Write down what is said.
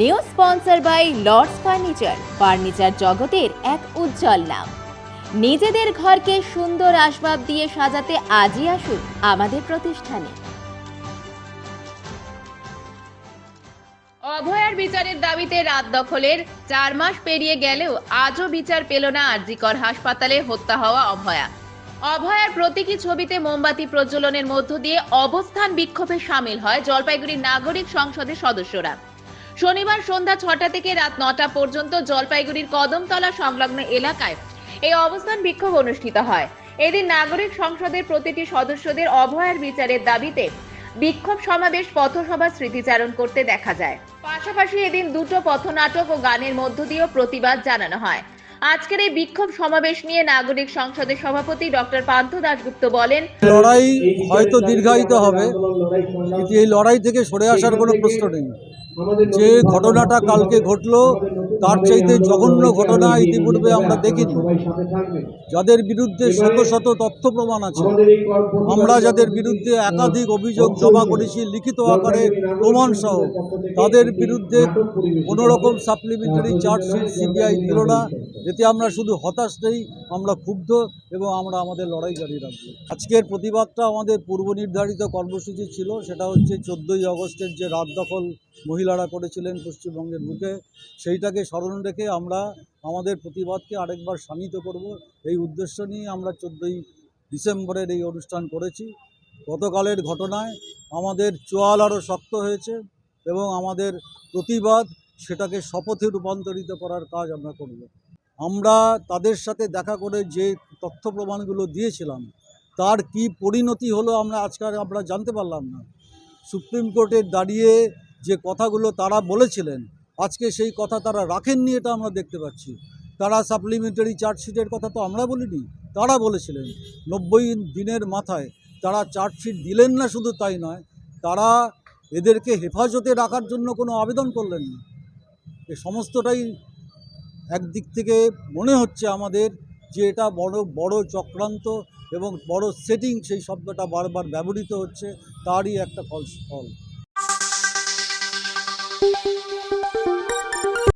New sponsor by Lords furniture. Furniture জগতের এক উজ্জ্বল নাম। নিজেদের ঘরকে সুন্দর আসবাব দিয়ে সাজাতে আজই আসুন আমাদের প্রতিষ্ঠানে। অভয়ার বিচারের দাবিতে রাত দখলের চার মাস পেরিয়ে গেলেও আজও বিচার পেল না আরজিকর হাসপাতালে হত্যা হওয়া অভয়া। অভয়ার প্রতীকী ছবিতে মোমবাতি প্রজ্বলনের মধ্য দিয়ে অবস্থান বিক্ষোভে সামিল হয় জলপাইগুড়ির নাগরিক সংসদের সদস্যরা। শনিবার সন্ধ্যা ছটা থেকে রাত নটা পর্যন্ত জলপাইগুড়ির কদমতলা সংলগ্ন এলাকায় এই অবস্থান বিক্ষোভ অনুষ্ঠিত হয়। এদিন নাগরিক সংসদের প্রতিটি সদস্যদের অভয়ার বিচারের দাবিতে বিক্ষোভ সমাবেশ পথসভা স্মৃতিচারণ করতে দেখা যায়। পাশাপাশি এদিন দুটো পথনাটক ও গানের মধ্য দিয়েও প্রতিবাদ জানানো হয়। আজকের এই বিক্ষোভ সমাবেশ নিয়ে নাগরিক সংসদের সভাপতি ডক্টর পান্থ দাশগুপ্ত বলেন, লড়াই হয়তো দীর্ঘায়িত হবে, কিন্তু এই লড়াই থেকে সরে আসার কোনো প্রশ্ন নেই। যে ঘটনাটা কালকে ঘটলো, তার চাইতে জঘন্য ঘটনা ইতিপূর্বে আমরা দেখিনি। যাদের বিরুদ্ধে শত শত তথ্য প্রমাণ আছে, আমরা যাদের বিরুদ্ধে একাধিক অভিযোগ জমা করেছি লিখিত আকারে প্রমাণ সহ তাদের বিরুদ্ধে কোনো রকম সাপ্লিমেন্টারি চার্জশিট সিবিআই দিল না এতে আমরা শুধু হতাশ নেই, আমরা ক্ষুব্ধ এবং আমরা আমাদের লড়াই জারি রাখব। আজকের প্রতিবাদটা আমাদের পূর্ব নির্ধারিত কর্মসূচি ছিল, সেটা হচ্ছে চোদ্দোই আগস্টের যে রাত দখল মহিলারা করেছিলেন পশ্চিমবঙ্গের বুকে, সেইটাকে স্মরণ রেখে আমরা আমাদের প্রতিবাদকে আরেকবার শানিত করব। এই উদ্দেশ্য নিয়ে আমরা চোদ্দোই ডিসেম্বরের এই অনুষ্ঠান করেছি। গতকালের ঘটনায় আমাদের চোয়াল আরও শক্ত হয়েছে এবং আমাদের প্রতিবাদ সেটাকে শপথে রূপান্তরিত করার কাজ আমরা করব। আমরা তাদের সাথে দেখা করে যে তথ্য প্রমাণগুলো দিয়েছিলাম, তার কি পরিণতি হলো আমরা আজকাল আমরা জানতে পারলাম না। সুপ্রিম কোর্টে দাঁড়িয়ে যে কথাগুলো তারা বলেছিলেন, আজকে সেই কথা তারা রাখেননি এটা আমরা দেখতে পাচ্ছি। তারা সাপ্লিমেন্টারি চার্জশিটের কথা তো আমরা বলিনি, তারা বলেছিলেন, নব্বই দিনের মাথায় তারা চার্জশিট দিলেন না শুধু তাই নয়, তারা এদেরকে হেফাজতে রাখার জন্য কোনো আবেদন করলেন না। এ সমস্তটাই একদিক থেকে মনে হচ্ছে আমাদের যে এটা বড় বড় চক্রান্ত এবং বড় সেটিং সেই শব্দটা বারবার ব্যবহৃত হচ্ছে, তারই একটা ফল ফল।